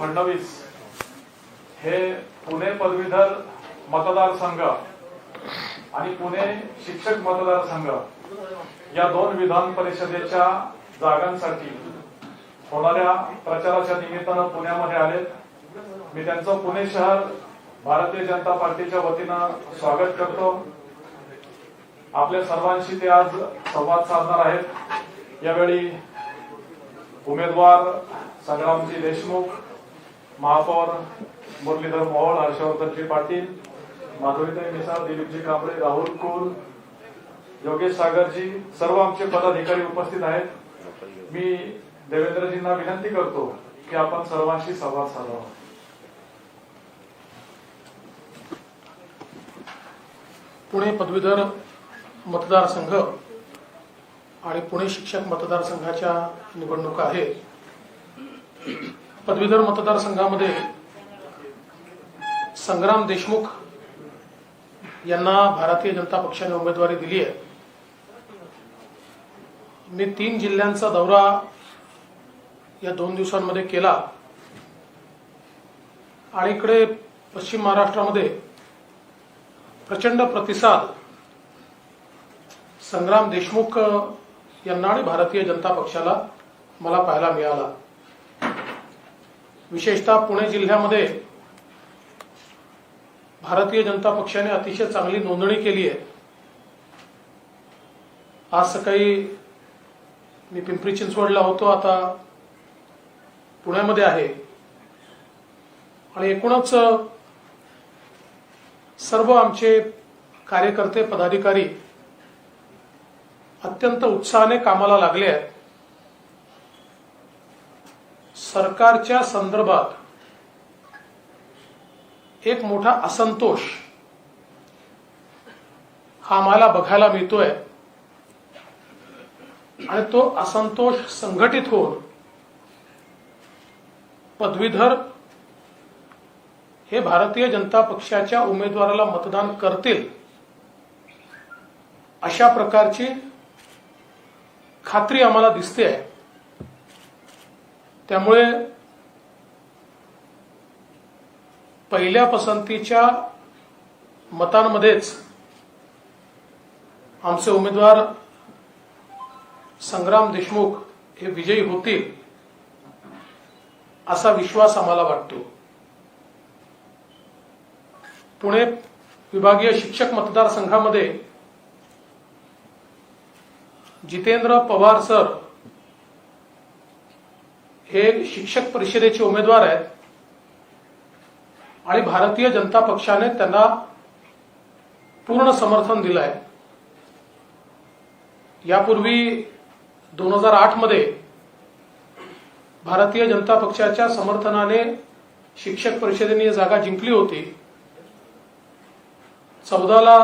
फडणवीस हे पुणे पदवीधर मतदारसंघ आणि पुणे शिक्षक मतदारसंघ या दोन विधान परिषदेच्या जागांसाठी होणाऱ्या प्रचाराच्या निमित्तानं पुण्यामध्ये आले मी त्यांचं पुणे शहर भारतीय जनता पार्टीच्या वतीनं स्वागत करतो. आपल्या सर्वांशी ते आज संवाद साधणार आहेत. यावेळी उमेदवार संग्रामजी देशमुख महापौर मुरलीधर मोहोळ हर्षवर्धनजी पाटील माधुरीताई मिसाळ दिलीपजी कांबळे राहुल कुल योगेश सागरजी सर्व आमचे पदाधिकारी उपस्थित आहेत. मी देवेंद्रजींना विनंती करतो की आपण सर्वांशी संवाद साधावा. पुणे पदवीधर मतदारसंघ आणि पुणे शिक्षक मतदारसंघाच्या निवडणुका आहेत. पदवीधर मतदारसंघामध्ये संग्राम देशमुख यांना भारतीय जनता पक्षाने उमेदवारी दिली आहे. मी तीन जिल्ह्यांचा दौरा या दोन दिवसांमध्ये केला. आणि इकडे पश्चिम महाराष्ट्रामध्ये प्रचंड प्रतिसाद संग्राम देशमुख यांना आणि भारतीय जनता पक्षाला मला पाहायला मिळाला. विशेषतः पुणे जिल्ह्यामध्ये भारतीय जनता पक्षाने अतिशय चांगली नोंदणी केली आहे. आज सकाळी मी पिंपरी चिंचवडला होतो आता पुण्यामध्ये आहे. आणि एकूणच सर्व आमचे कार्यकर्ते पदाधिकारी अत्यंत उत्साहाने कामाला लागले आहेत. सरकारच्या संदर्भात एक मोठा असंतोष हा आम्हाला बघायला मिळतोय. आणि तो असंतोष संघटित होऊन पदवीधर हे भारतीय जनता पक्षाच्या उमेदवाराला मतदान करतील अशा प्रकारची खात्री आम्हाला दिसते आहे त्यामुळे पहिल्या पसंतीच्या मतांमध्येच आमचे उमेदवार संग्राम देशमुख हे विजयी होतील असा विश्वास आम्हाला वाटतो. पुणे विभागीय शिक्षक मतदारसंघामध्ये जितेंद्र पवार सर हे शिक्षक परिषदेचे उमेदवार आहेत. आणि भारतीय जनता पक्षाने त्यांना पूर्ण समर्थन दिलं आहे यापूर्वी दोन हजार आठमध्ये भारतीय जनता पक्षाच्या समर्थनाने शिक्षक परिषदेने जागा जिंकली होती. चौदाला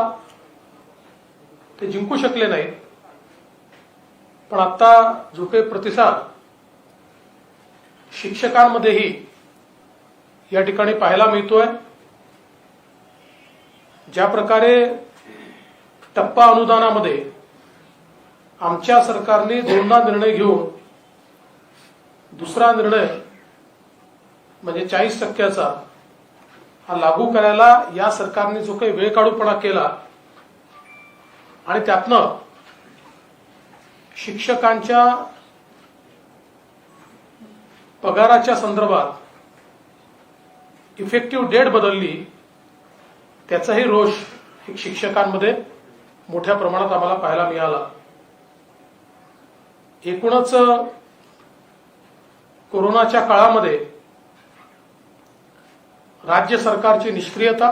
ते जिंकू शकले नाही पण आता जो काही प्रतिसाद शिक्षकांमध्येही या ठिकाणी पाहायला मिळतोय. ज्या प्रकारे टप्पा अनुदानामध्ये आमच्या सरकारने दोनदा निर्णय घेऊन दुसरा निर्णय म्हणजे चाळीस टक्क्याचा हा लागू करायला या सरकारने जो काही वेळ काढूपणा केला आणि त्यातनं शिक्षकांच्या पगाराच्या संदर्भात इफेक्टिव्ह डेट बदलली त्याचाही रोष शिक्षकांमध्ये मोठ्या प्रमाणात आम्हाला पाहायला मिळाला. एकूणच कोरोनाच्या काळामध्ये राज्य सरकारची निष्क्रियता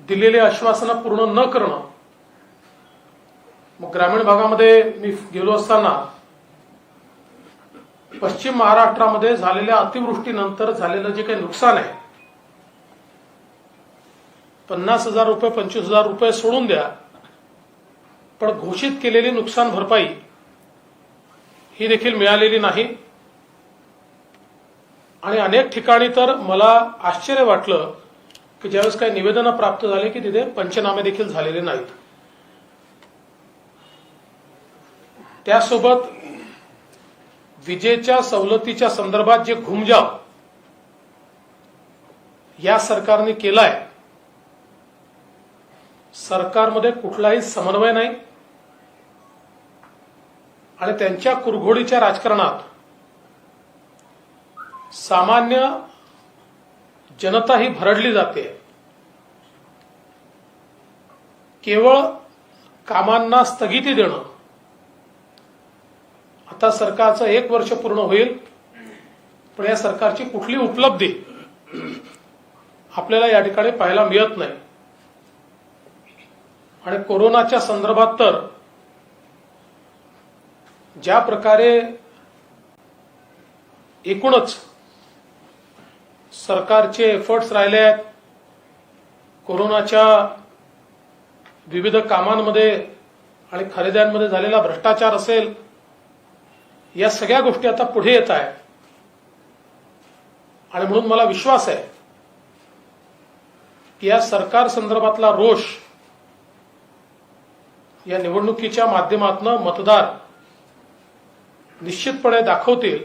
दिलेले आश्वासनं पूर्ण न करणं मग ग्रामीण भागामध्ये मी गेलो असताना पश्चिम महाराष्ट्रामध्ये झालेल्या अतिवृष्टीनंतर झालेलं जे काही नुकसान आहे पन्नास हजार रुपये पंचवीस हजार रुपये सोडून द्या पण घोषित केलेली नुकसान भरपाई ही देखील मिळालेली नाही. आणि अनेक ठिकाणी तर मला आश्चर्य वाटलं की ज्यावेळेस काही निवेदनं प्राप्त झाली की तिथे पंचनामे देखील झालेले नाहीत. त्यासोबत विजेच्या सवलतीच्या संदर्भात जे घुमजाव या सरकारने केलाय. सरकारमध्ये कुठलाही समन्वय नाही. आणि त्यांच्या कुरघोडीच्या राजकारणात सामान्य जनता ही भरडली जाते. केवळ कामांना स्थगिती देणं आता सरकारचं एक वर्ष पूर्ण होईल पण या सरकारची कुठली उपलब्धी आपल्याला या ठिकाणी पाहायला मिळत नाही. आणि कोरोनाच्या संदर्भात तर ज्या प्रकारे एकूणच सरकारचे एफर्ट्स राहिले आहेत कोरोनाच्या विविध कामांमध्ये आणि खरेद्यांमध्ये झालेला भ्रष्टाचार असेल या सगळ्या गोष्टी आता पुढे येत आहेत. आणि म्हणून मला विश्वास आहे की या सरकार संदर्भातला रोष या निवडणुकीच्या माध्यमातून मतदार निश्चितपणे दाखवतील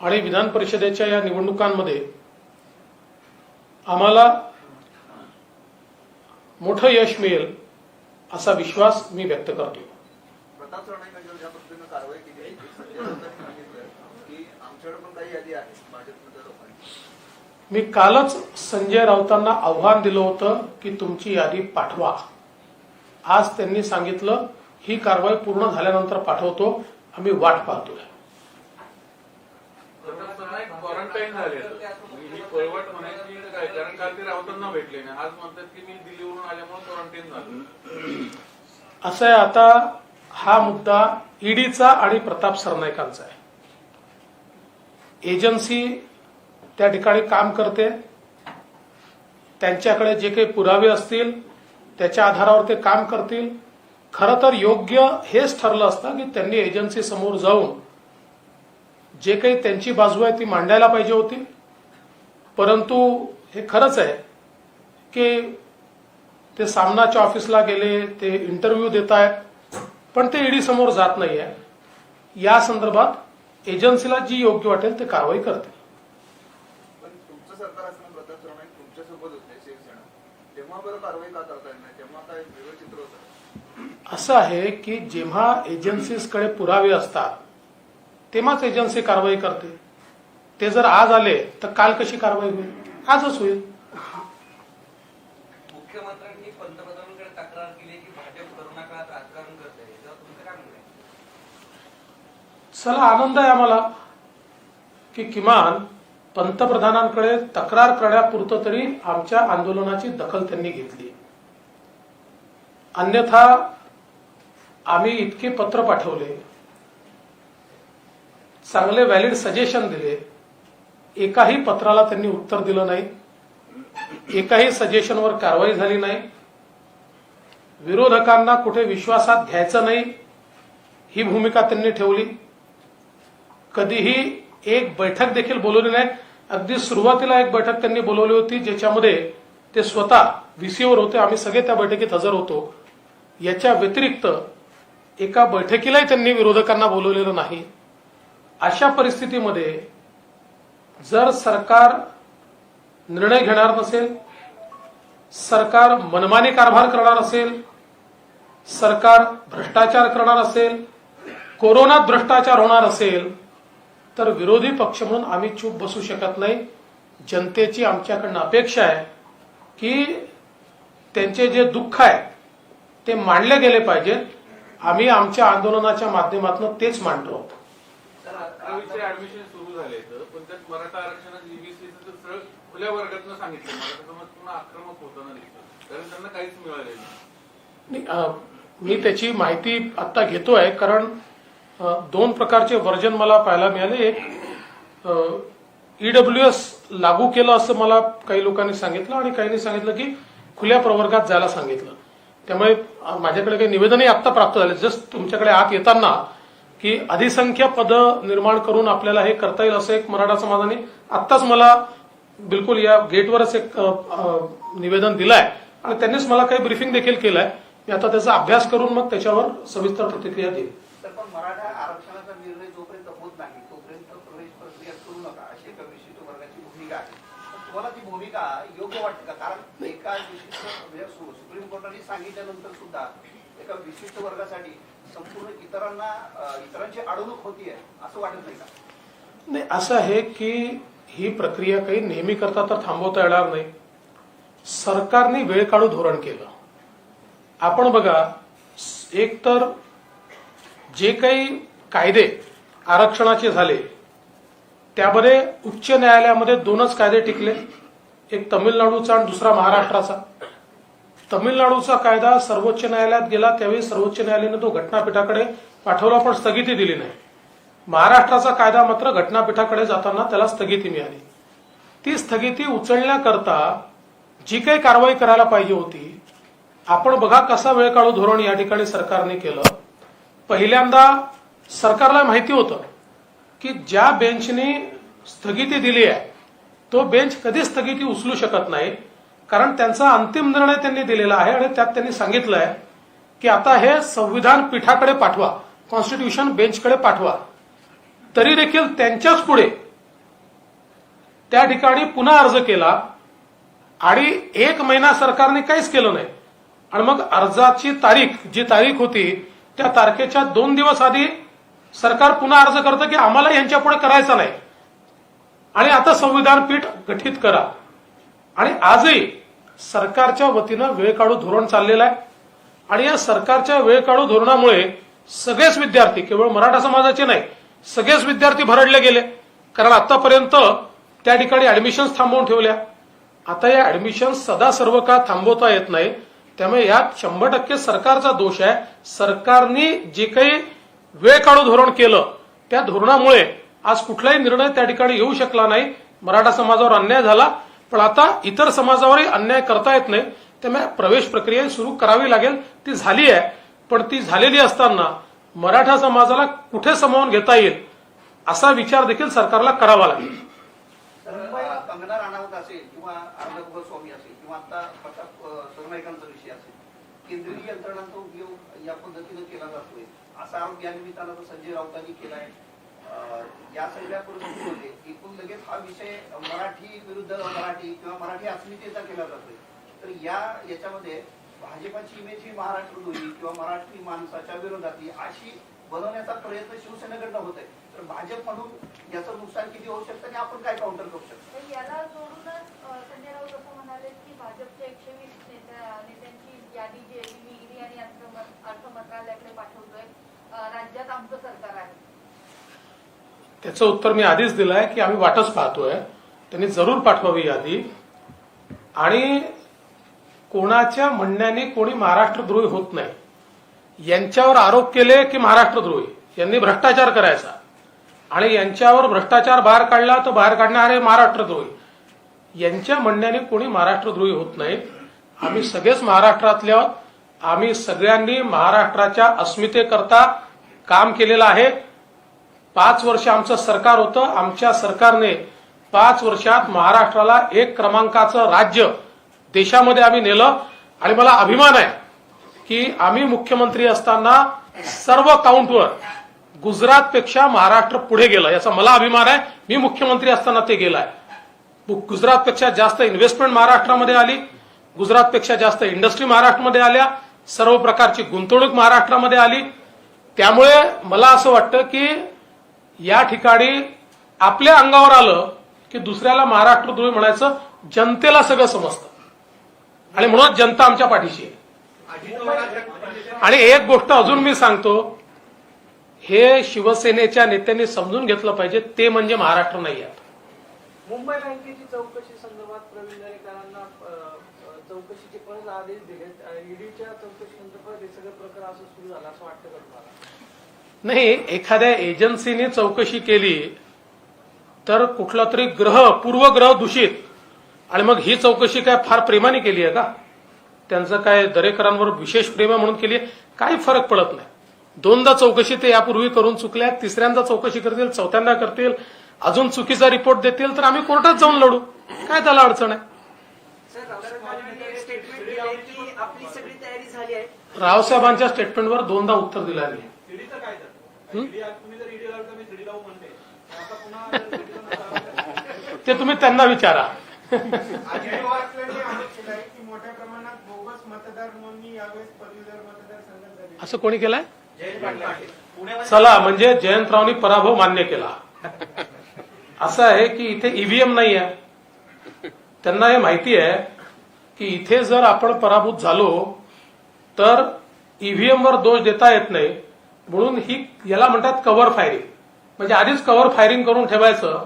आणि विधान परिषदेच्या या निवडणुकांमध्ये आम्हाला मोठं यश मिळेल असा विश्वास मी व्यक्त करतो. प्रताप सरनाईकांच्यावर ज्या पद्धतीनं कारवाई केली सांगितलं की आमच्याकडे पण काही यादी आहे भाजपमधल्या लोकांची. मी कालच संजय राऊतांना आव्हान दिलं होतं की तुमची यादी पाठवा. आज त्यांनी सांगितलं ही कारवाई पूर्ण झाल्यानंतर पाठवतो आम्ही वाट पाहतोय. क्वारंटाईन झाले ही पळवट म्हणायची तर काय कारण काल ते राऊतांना भेटले नाही. आज म्हणतात की मी दिल्लीवरून आल्यामुळे क्वारंटाईन झालो. असं आहे आता हा मुद्दा ईडीचा आणि प्रताप सरनाईकांचा आहे. एजन्सी त्या ठिकाणी काम करते. त्यांच्याकडे जे काही पुरावे असतील त्याच्या आधारावर ते काम करतील. खरं तर योग्य हेच ठरलं असतं की त्यांनी एजन्सी समोर जाऊन जे काही त्यांची बाजू आहे ती मांडायला पाहिजे होती. परंतु हे खरंच आहे की ते सामनाच्या ऑफिसला गेले ते इंटरव्ह्यू देत आहेत पण ते ईडी समोर जात नाहीये. या संदर्भात एजन्सीला जी योग्य वाटेल ते कारवाई करते असं आहे की जेव्हा एजन्सीजकडे पुरावे असतात तेव्हाच एजन्सी कारवाई करते. ते जर आज आले तर काल कशी कारवाई होईल? आजच होईल मुख्यमंत्र्यांनी पंतप्रधानांकडे तक्रार केली की भाजप करोना काळात राजकारण करते याच्यावर तुमचं काय म्हणणं आहे चला आनंद आहे आम्हाला की किमान पंतप्रधानांकडे तक्रार करण्यापुरतं तरी आमच्या आंदोलनाची दखल त्यांनी घेतली. अन्यथा आम्ही इतके पत्र पाठवले चांगले व्हॅलिड सजेशन दिले एकाही पत्राला त्यांनी उत्तर दिलं नाही एकाही सजेशनवर कारवाई झाली नाही विरोधकांना कुठे विश्वासात घ्यायचं नाही ही भूमिका त्यांनी ठेवली. कधीही एक बैठक देखील बोलवली नाही. अगदी सुरुवातीला एक बैठक त्यांनी बोलवली होती ज्याच्यामध्ये ते स्वतः व्हीसीवर होते. आम्ही सगळे त्या बैठकीत हजर होतो. याच्या व्यतिरिक्त एका बैठकीलाही त्यांनी विरोधकांना बोलवलेलं नाही. अशा परिस्थितीमध्ये जर सरकार निर्णय घेणार नसेल सरकार मनमानी कारभार करणार असेल सरकार भ्रष्टाचार करणार असेल कोरोनात भ्रष्टाचार होणार असेल तर विरोधी पक्ष म्हणून आम्ही चूप बसू शकत नाही. जनतेची आमच्याकडनं अपेक्षा आहे की त्यांचे जे दुःख आहे ते मांडले गेले पाहिजेत आम्ही आमच्या आंदोलनाच्या माध्यमातून तेच मांडतो. आहोत तर अकरावीचे ऍडमिशन सुरू झाले तर पण त्यात मराठा आरक्षणात ईबीसीचं तर सरळ खुल्या वर्गातनं सांगितलं. मराठा समाज पुन्हा आक्रमक होताना दिसतो कारण त्यांना काहीच मिळालेलं नाही. नाही, अं, मी त्याची माहिती आता घेतोय कारण दोन प्रकारचे वर्जन मला पाहायला मिळाले. एक ईडब्ल्यू एस लागू केलं असं मला काही लोकांनी सांगितलं आणि काहींनी सांगितलं की खुल्या प्रवर्गात जायला सांगितलं. त्यामुळे माझ्याकडे काही निवेदनही आत्ता प्राप्त झाले. जस्ट तुमच्याकडे आत येताना की अधिसंख्य पद निर्माण करून आपल्याला हे करता येईल असं एक मराठा समाजाने आत्ताच मला बिलकुल या गेटवरच एक निवेदन दिलंय. आणि त्यांनीच मला काही ब्रिफिंग देखील केलंय. मी आता त्याचा अभ्यास करून मग त्याच्यावर सविस्तर प्रतिक्रिया देईल तर पण मराठा आरक्षणाचा निर्णय जोपर्यंत योग्य वाटतं का? कारण एका विशिष्ट म्हणजे सुप्रीम कोर्टाने सांगितल्यानंतर सुद्धा एका विशिष्ट वर्गासाठी संपूर्ण इतरांना इतरांची अडवणूक होतीये असं वाटत नाही का? नाही असं आहे की ही प्रक्रिया काही नेहमी करता तर थांबवता येणार नाही. सरकारने वेळ काढू धोरण केलं. आपण बघा एक तर जे काही कायदे आरक्षणाचे झाले त्यामध्ये उच्च न्यायालयामध्ये दोनच कायदे टिकले. एक तमिळनाडूचा आणि दुसरा महाराष्ट्राचा. तमिळनाडूचा कायदा सर्वोच्च न्यायालयात गेला त्यावेळी सर्वोच्च न्यायालयाने तो घटनापीठाकडे पाठवला पण स्थगिती दिली नाही. महाराष्ट्राचा कायदा मात्र घटनापीठाकडे जाताना त्याला स्थगिती मिळाली. ती स्थगिती उचलण्याकरता जी काही कारवाई करायला पाहिजे होती आपण बघा कसा वेळ काढू धोरण या ठिकाणी सरकारने केलं. पहिल्यांदा सरकारला माहिती होतं की ज्या बेंचने स्थगिती दिली आहे तो बेंच कधीच स्थगिती उचलू शकत नाही कारण त्यांचा अंतिम निर्णय त्यांनी दिलेला आहे आणि त्यात त्यांनी सांगितलं आहे की आता हे संविधान पीठाकडे पाठवा कॉन्स्टिट्यूशन बेंचकडे पाठवा. तरी देखील त्यांच्याच पुढे त्या ठिकाणी पुन्हा अर्ज केला आणि एक महिना सरकारने काहीच केलं नाही. आणि मग अर्जाची तारीख जी तारीख होती त्या तारखेच्या दोन दिवस आधी सरकार पुन्हा अर्ज करतं की आम्हाला यांच्या पुढे करायचं नाही. आणि आता संविधान पीठ गठीत करा. आणि आजही सरकारच्या वतीनं वेळ काढू धोरण चाललेलं आहे. आणि या सरकारच्या वेळ काढू धोरणामुळे सगळेच विद्यार्थी केवळ मराठा समाजाचे नाही सगळेच विद्यार्थी भरडले गेले. कारण आतापर्यंत त्या ठिकाणी ऍडमिशन्स थांबवून ठेवल्या. आता या ऍडमिशन सदा सर्व काळ थांबवता येत नाही. त्यामुळे यात शंभर टक्के सरकारचा दोष आहे. सरकारने जे काही वेळ काढू धोरण केलं त्या धोरणामुळे आज कुठलाही निर्णय त्या ठिकाणी येऊ शकला नाही. मराठा समाजावर अन्याय झाला पण आता इतर समाजावरही अन्याय करता येत नाही. त्यामुळे प्रवेश प्रक्रिया सुरू करावी लागेल. ती झाली आहे पण ती झालेली असताना मराठा समाजाला कुठे समावून घेता येईल असा विचार देखील सरकारला करावा लागेल. कंगना राणावत असेल किंवा अर्णब गोस्वामी असेल किंवा आता सरनाईकांचा विषय असेल केंद्रीय यंत्रणांचा उपयोग या पद्धतीनं केला जातोय. असा आरोप या निमित्तानं संजय राऊतांनी केला आहे या सगळ्या परिस्थितीमध्ये एकूण लगेच हा विषय मराठी विरुद्ध मराठी किंवा मराठी अस्मितेचा केला जातोय. तर या याच्यामध्ये भाजपाची इमेज ही महाराष्ट्र होईल किंवा मराठी माणसाच्या विरोधातली अशी बनवण्याचा प्रयत्न शिवसेनेकडनं होत आहे तर भाजप म्हणून याचं नुकसान किती होऊ शकतं आणि आपण काय काउंटर करू शकतो? तर याला जोडूनच संजय राऊत असं म्हणाले की भाजपच्या एकशे वीस नेत्यांची यादी जी आहे मी ईडी आणि अर्थ अर्थ मंत्रालयाकडे पाठवतोय राज्यात आमचं सरकार आहे. त्याचं उत्तर मी आधीच दिलं आहे की आम्ही वाटच पाहतोय. त्यांनी जरूर पाठवावी यादी. आणि कोणाच्या म्हणण्याने कोणी महाराष्ट्रद्रोही होत नाही. यांच्यावर आरोप केले की महाराष्ट्रद्रोही. यांनी भ्रष्टाचार करायचा. आणि यांच्यावर भ्रष्टाचार बाहेर काढला तर बाहेर काढणारे महाराष्ट्रद्रोही. यांच्या म्हणण्याने कोणी महाराष्ट्रद्रोही होत नाही. आम्ही सगळेच महाराष्ट्रातले आहोत. आम्ही सगळ्यांनी महाराष्ट्राच्या अस्मितेकरता काम केलेलं आहे. पाच वर्ष आमचं सरकार होतं. आमच्या सरकारने पाच वर्षात महाराष्ट्राला एक क्रमांकाचं राज्य देशामध्ये आम्ही नेलं. आणि मला अभिमान आहे की आम्ही मुख्यमंत्री असताना सर्व काउंटवर गुजरातपेक्षा महाराष्ट्र पुढे गेलं याचा मला अभिमान आहे. मी मुख्यमंत्री असताना ते गेलाय. गुजरातपेक्षा जास्त इन्व्हेस्टमेंट महाराष्ट्रामध्ये आली. गुजरातपेक्षा जास्त इंडस्ट्री महाराष्ट्रामध्ये आल्या. सर्व प्रकारची गुंतवणूक महाराष्ट्रामध्ये आली. त्यामुळे मला असं वाटतं की या ठिकाणी आपल्या अंगावर आलं की दुसऱ्याला महाराष्ट्रद्रोही म्हणायचं जनतेला सगळं समजतं. आणि म्हणून जनता आमच्या पाठीशी आहे. आणि एक गोष्ट अजून मी सांगतो हे शिवसेनेच्या नेत्यांनी समजून घेतलं पाहिजे ते म्हणजे महाराष्ट्र नाही आहे. मुंबई बँकेची चौकशी संदर्भात प्रवीण दरेकरांना चौकशीचे परत आदेश दिलेत. ईडीच्या चौकशीनंतर परत हे सगळं प्रकार असं सुरू झालं असं वाटतं का तुम्हाला? नाही एखाद्या एजन्सीने चौकशी केली तर कुठला तरी ग्रह पूर्वग्रह दूषित. आणि मग ही चौकशी काय फार प्रेमाने केली आहे का? त्यांचं काय दरेकरांवर विशेष प्रेम म्हणून केली आहे? काही फरक पडत नाही. दोनदा चौकशी ते यापूर्वी करून चुकल्या तिसऱ्यांदा चौकशी करतील चौथ्यांदा करतील अजून चुकीचा रिपोर्ट देतील तर आम्ही कोर्टात जाऊन लढू. काय त्याला अडचण आहे? आहे रावसाहेबांच्या स्टेटमेंटवर दोनदा उत्तर दिलं आहे. ते तुम्ही त्यांना विचारा. असं कोणी केलंय? चला म्हणजे जयंतरावनी पराभव मान्य केला. असं आहे की इथे ईव्हीएम नाही आहे त्यांना हे माहिती आहे की इथे जर आपण पराभूत झालो तर ईव्हीएम वर दोष देता येत नाही. म्हणून ही याला म्हणतात कव्हर फायरिंग म्हणजे आधीच कव्हर फायरिंग करून ठेवायचं.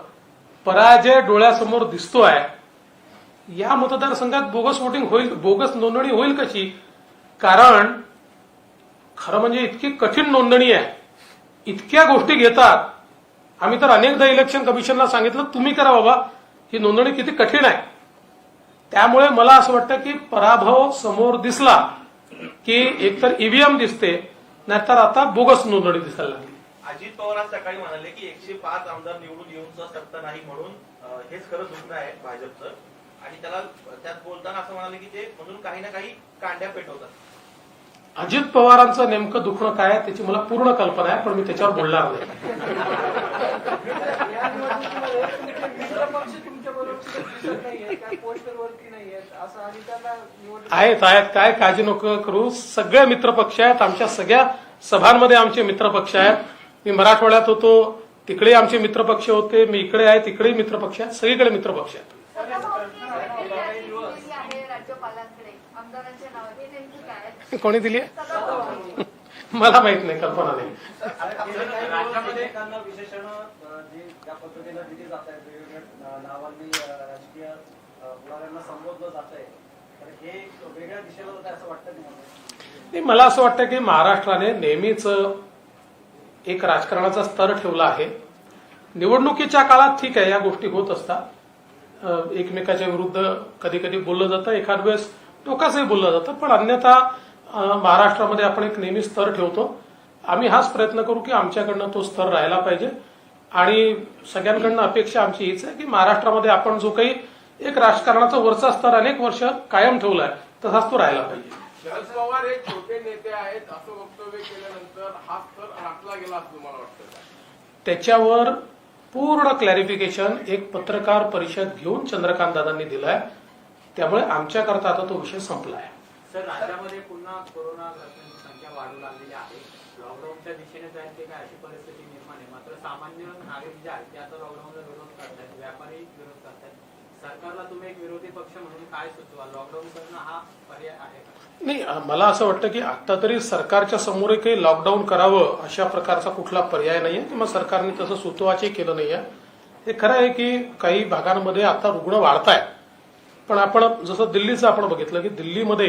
पराजय डोळ्यासमोर दिसतो आहे या मतदारसंघात बोगस वोटिंग होईल बोगस नोंदणी होईल कशी? कारण खरं म्हणजे इतकी कठीण नोंदणी आहे. इतक्या गोष्टी घेतात. आम्ही तर अनेकदा इलेक्शन कमिशनला सांगितलं तुम्ही करा बाबा. ही नोंदणी किती कठीण आहे. त्यामुळे मला असं वाटतं की पराभव समोर दिसला की एकतर ईव्हीएम दिसते नाहीतर आता बोगस नोंदणी दिसायला लागली. अजित पवार आज सकाळी म्हणाले की एकशे पाच आमदार निवडून येऊन शकत सत्ता नाही म्हणून हेच खरं दुखणं आहे भाजपचं. आणि त्याला त्यात बोलताना असं म्हणाले की ते म्हणून काही ना काही कांड्या पेटवतात. अजित पवारांचं नेमकं दुखणं काय आहे त्याची मला पूर्ण कल्पना आहे पण मी त्याच्यावर बोलणार नाही. आहेत आहेत. काय काळजी नको करू. सगळे मित्रपक्ष आहेत. आमच्या सगळ्या सभांमध्ये आमचे मित्रपक्ष आहेत. मी मराठवाड्यात होतो. तिकडे आमचे मित्रपक्ष होते. मी इकडे आहे. तिकडेही मित्रपक्ष आहेत. सगळीकडे मित्रपक्ष आहेत सदाभाऊंनी यादी दिली आहे राज्यपालांकडे आमदारांचे नाव हे नेमकं काय कोणी दिली मला माहीत नाही कल्पना नाही. दिली हे मला? असं वाटतं की महाराष्ट्राने नेहमीच एक राजकारणाचा स्तर ठेवला आहे. निवडणुकीच्या काळात ठीक आहे या गोष्टी होत असतात. एकमेकाच्या विरुद्ध कधी कधी बोललं जातं एखाद वेळेस टोकाचंही बोललं जातं पण अन्यथा महाराष्ट्रामध्ये आपण एक नेहमी स्तर ठेवतो. आम्ही हाच प्रयत्न करू की आमच्याकडनं तो स्तर राहायला पाहिजे. आणि सगळ्यांकडनं अपेक्षा आमची हीच आहे की महाराष्ट्रामध्ये आपण जो काही एक राजकारणाचा वरचा स्तर अनेक वर्ष कायम ठेवलाय तसाच तो राहायला पाहिजे. शरद पवार हे छोटे नेते आहेत असं वक्तव्य केल्यानंतर हा स्तर राखला गेला असं तुम्हाला वाटतं? त्याच्यावर पूर्ण क्लॅरिफिकेशन एक पत्रकार परिषद घेऊन चंद्रकांत दादांनी दिलाय. त्यामुळे आमच्याकरता आता तो विषय संपला आहे सर राज्यामध्ये पुन्हा कोरोना ग्रस्तांची संख्या वाढू लागलेली आहे. लॉकडाऊनच्या दिशेने जाईल ते काय अशी परिस्थिती निर्माण आहे? मात्र सामान्य नागरिक जे आहेत ते आता लॉकडाऊनला विरोध करतात व्यापारी विरोध करतात सरकारला तुम्ही एक विरोधी पक्ष म्हणून काय सुचवा? लॉकडाऊन करणं हा पर्याय आहे नाही मला असं वाटतं की आता तरी सरकारच्या समोर काही लॉकडाऊन करावं अशा प्रकारचा कुठला पर्याय नाहीये किंवा सरकारने तसं सुतवाचही केलं नाहीये. हे खरं आहे की काही भागांमध्ये आता रुग्ण वाढतायत. पण आपण जसं दिल्लीचं आपण बघितलं की दिल्लीमध्ये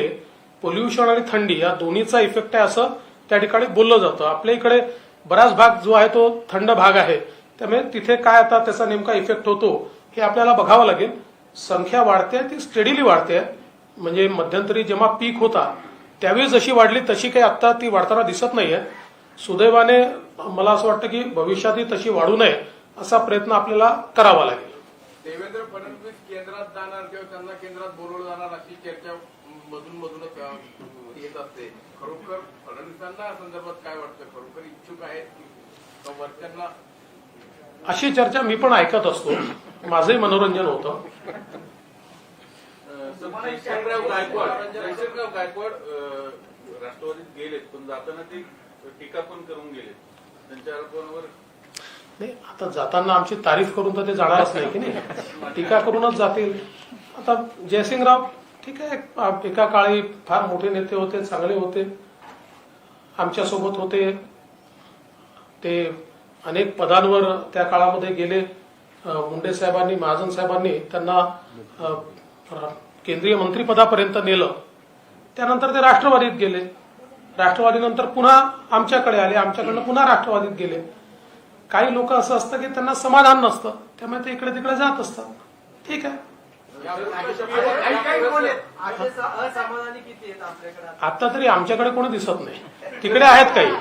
पोल्युशन आणि थंडी या दोन्हीचा इफेक्ट आहे असं त्या ठिकाणी बोललं जातं. आपल्या इकडे बराच भाग जो आहे तो थंड भाग आहे. त्यामुळे तिथे काय आता त्याचा नेमका इफेक्ट होतो हे आपल्याला बघावं लागेल. संख्या वाढते ती स्टेडिली वाढते. म्हणजे मध्यंतरी जेव्हा पीक होता त्यावेळी जशी वाढली तशी काही आता ती वाढताना दिसत नाहीये. सुदैवाने मला असं वाटतं की भविष्यातही तशी वाढू नये असा प्रयत्न आपल्याला करावा लागेल. देवेंद्र फडणवीस केंद्रात जाणार किंवा त्यांना केंद्रात बोलवलं जाणार अशी चर्चा मधून मधूनच अ, येत असते? खरोखर फडणवीसांना या संदर्भात काय वाटतं? खरोखर इच्छुक आहेत की वरच्यांना? अशी चर्चा मी पण ऐकत असतो. माझंही मनोरंजन होतं. जयशंकरराव गायकवाड जयशंकरराव गायकवाड राष्ट्रवादीत गेलेत पण जाताना ते टीका पण करून गेलेत. त्यांच्या आरोपांवर नाही आता जाताना आमची तारीफ करून तर ते जाणारच नाही की नाही? टीका करूनच जातील. आता जयसिंगराव ठीक आहे. एका काळी फार मोठे नेते होते चांगले होते. आमच्यासोबत होते. ते अनेक पदांवर त्या काळामध्ये गेले. मुंडे साहेबांनी महाजन साहेबांनी त्यांना केंद्रीय मंत्रीपदापर्यंत नेलं. त्यानंतर ते राष्ट्रवादीत गेले. राष्ट्रवादीनंतर पुन्हा आमच्याकडे आले. आमच्याकडनं पुन्हा राष्ट्रवादीत गेले. काही लोक असं असतं की त्यांना समाधान नसतं. त्यामुळे ते इकडे तिकडे जात असतात. ठीक आहे. आता? तरी आमच्याकडे कोणी दिसत नाही. तिकडे आहेत काही.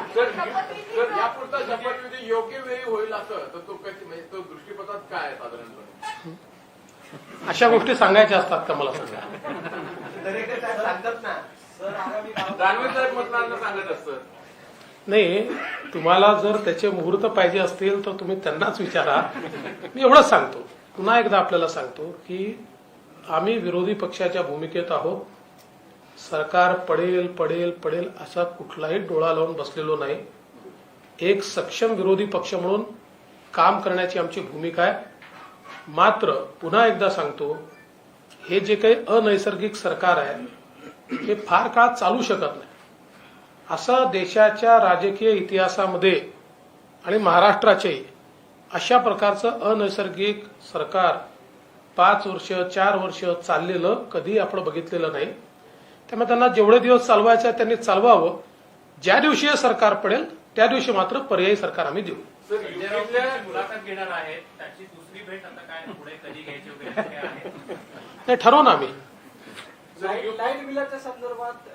शपथविधी योग्य वेळी होईल असं तर तो म्हणजे तो दृष्टीपथात काय आहे साधारणपणे? अशा गोष्टी सांगायच्या असतात का मला सांगा? नाही तुम्हाला जर त्याचे मुहूर्त पाहिजे असतील तर तुम्ही त्यांनाच विचारा. मी एवढंच सांगतो. पुन्हा एकदा आपल्याला सांगतो की आम्ही विरोधी पक्षाच्या भूमिकेत आहोत. सरकार पडेल पडेल पडेल असा कुठलाही डोळा लावून बसलेलो नाही. एक सक्षम विरोधी पक्ष म्हणून काम करण्याची आमची भूमिका आहे. मात्र पुन्हा एकदा सांगतो हे जे काही अनैसर्गिक सरकार आहे हे फार काळ चालू शकत नाही. असं देशाच्या राजकीय इतिहासामध्ये आणि महाराष्ट्राचे अशा प्रकारचं अनैसर्गिक सरकार पाच वर्ष चार वर्ष चाललेलं कधी आपण बघितलेलं नाही. त्यामुळे त्यांना जेवढे दिवस चालवायचे आहे त्यांनी चालवावं. ज्या दिवशी हे सरकार पडेल त्या दिवशी मात्र पर्यायी सरकार आम्ही देऊ. सर संजय युपीतल्या राऊत मुलाखत घेणार आहेत त्याची दुसरी भेट आता काय पुढे कधी घ्यायची वगैरे काय आहे. ते ठरवून आम्ही. लाइट लाइट बिलाच्या संदर्भात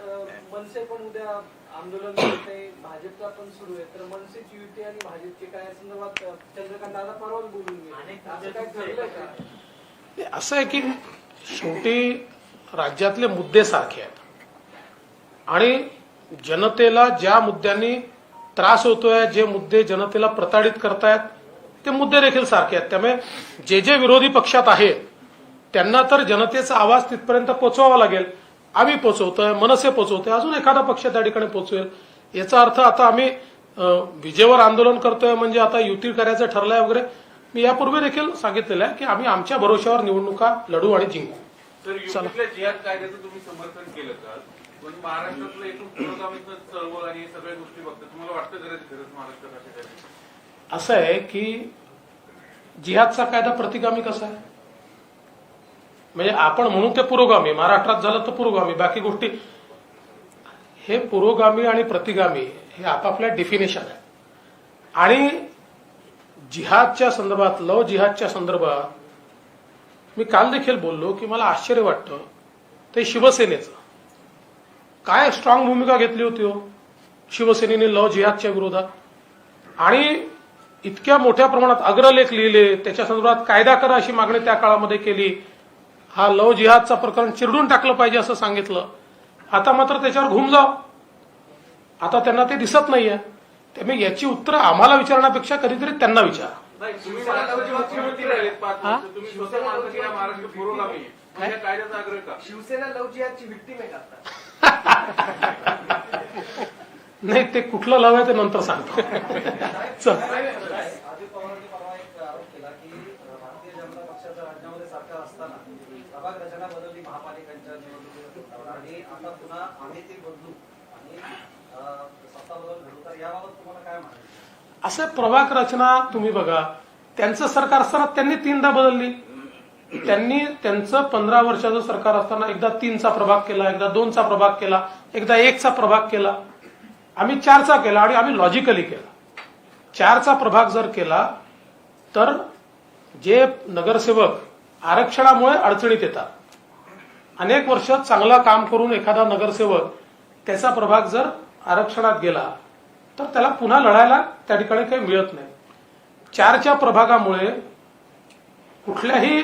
मनसे पण उद्या आंदोलन करते भाजपचा पण सुरू आहे. तर मनसेची युती आणि भाजपची काय संदर्भात चंद्रकांत दादा परवाच बोलून गेले अनेक असं काय ठरलंय का? असं आहे की शेवटी राज्यातले मुद्दे सारखे आहेत. आणि जनतेला ज्या मुद्द्यांनी त्रास होतोय जे मुद्दे जनतेला प्रताडित करतायत ते मुद्दे देखील सारखे आहेत. त्यामुळे जे जे विरोधी पक्षात आहेत त्यांना तर जनतेचा आवाज तिथपर्यंत पोचवावा लागेल. आम्ही पोचवतोय मनसे पोचवतोय अजून एखादा पक्ष त्या ठिकाणी पोचवेल. याचा अर्थ आता आम्ही विजेवर आंदोलन करतोय म्हणजे आता युती करायचं ठरलंय वगैरे मी यापूर्वी देखील सांगितलेलं आहे की आम्ही आमच्या भरोश्यावर निवडणुका लढू आणि जिंकू. युपीतल्या जिहाद कायद्याचं तुम्ही समर्थन केलं का? पण महाराष्ट्रातलं एकूण पुरोगामित्व चळवळ आणि सगळ्या गोष्टी बघता तुम्हाला वाटतं गरज खरंच महाराष्ट्रात अशा काही असं आहे की जिहादचा कायदा प्रतिगामी कसा आहे? म्हणजे आपण म्हणून ते पुरोगामी महाराष्ट्रात झालं तर पुरोगामी बाकी गोष्टी. हे पुरोगामी आणि प्रतिगामी हे आपापल्या डेफिनेशन आहे. आणि जिहादच्या संदर्भात लव जिहादच्या संदर्भात मी काल देखील बोललो की मला आश्चर्य वाटतं ते शिवसेनेचं. काय स्ट्रॉंग भूमिका घेतली होती हो? शिवसेनेने लव जिहादच्या विरोधात. आणि इतक्या मोठ्या प्रमाणात अग्रलेख लिहिले त्याच्या संदर्भात कायदा करा अशी मागणी त्या काळामध्ये केली. हा लव जिहादचा प्रकरण चिरडून टाकलं पाहिजे असं सांगितलं. आता मात्र त्याच्यावर घुम जाव आता त्यांना ते दिसत नाहीये. त्यामुळे याची उत्तरं आम्हाला विचारण्यापेक्षा कधीतरी त्यांना विचारा. नाही हा? शिवसेना ते कुठलं लव आहे ते नंतर सांगतो चल अजित पवारांनी परवा एक आरोप केला की अ, भारतीय जनता पक्षाचं राज्यामध्ये सरकार असताना प्रभाग रचना बदलली महापालिकांच्या निवडणुकीवर आणि आता पुन्हा आम्ही ती बदलू आणि अ, सत्ता बदल घडू तर याबाबत तुम्हाला काय म्हणायचं असं प्रभाग रचना तुम्ही बघा. त्यांचं सरकार असताना त्यांनी तीनदा बदलली. त्यांनी त्यांचं पंधरा वर्षाचं सरकार असताना एकदा तीनचा प्रभाग केला एकदा दोनचा प्रभाग केला एकदा एकचा प्रभाग केला. आम्ही चारचा केला आणि आम्ही लॉजिकली केला. चारचा प्रभाग जर केला तर जे नगरसेवक आरक्षणामुळे अडचणीत येतात. अनेक वर्ष चांगलं काम करून एखादा नगरसेवक त्याचा प्रभाग जर आरक्षणात गेला तर त्याला पुन्हा लढायला त्या ठिकाणी काही मिळत नाही. चारच्या प्रभागामुळे कुठल्याही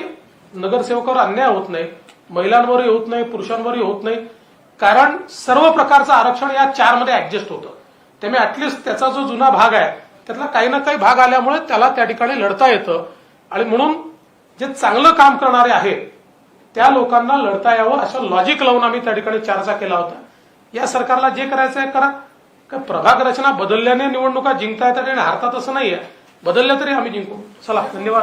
नगरसेवकावर अन्याय होत नाही महिलांवरही होत नाही पुरुषांवरही होत नाही. कारण सर्व प्रकारचं आरक्षण या चारमध्ये ऍडजस्ट होतं. त्यामुळे ऍटलिस्ट त्याचा जो जुना भाग आहे त्यातला काही ना काही भाग आल्यामुळे त्याला त्या ठिकाणी लढता येतं. आणि म्हणून जे चांगलं काम करणारे आहेत त्या लोकांना लढता यावं असं लॉजिक लावून आम्ही त्या ठिकाणी चर्चा केला होता. या सरकारला जे करायचं आहे करा. का प्रभाग रचना बदलल्याने निवडणुका जिंकता येतात आणि हारतात असं नाहीये. बदलल्या तरी आम्ही जिंकू. चला धन्यवाद.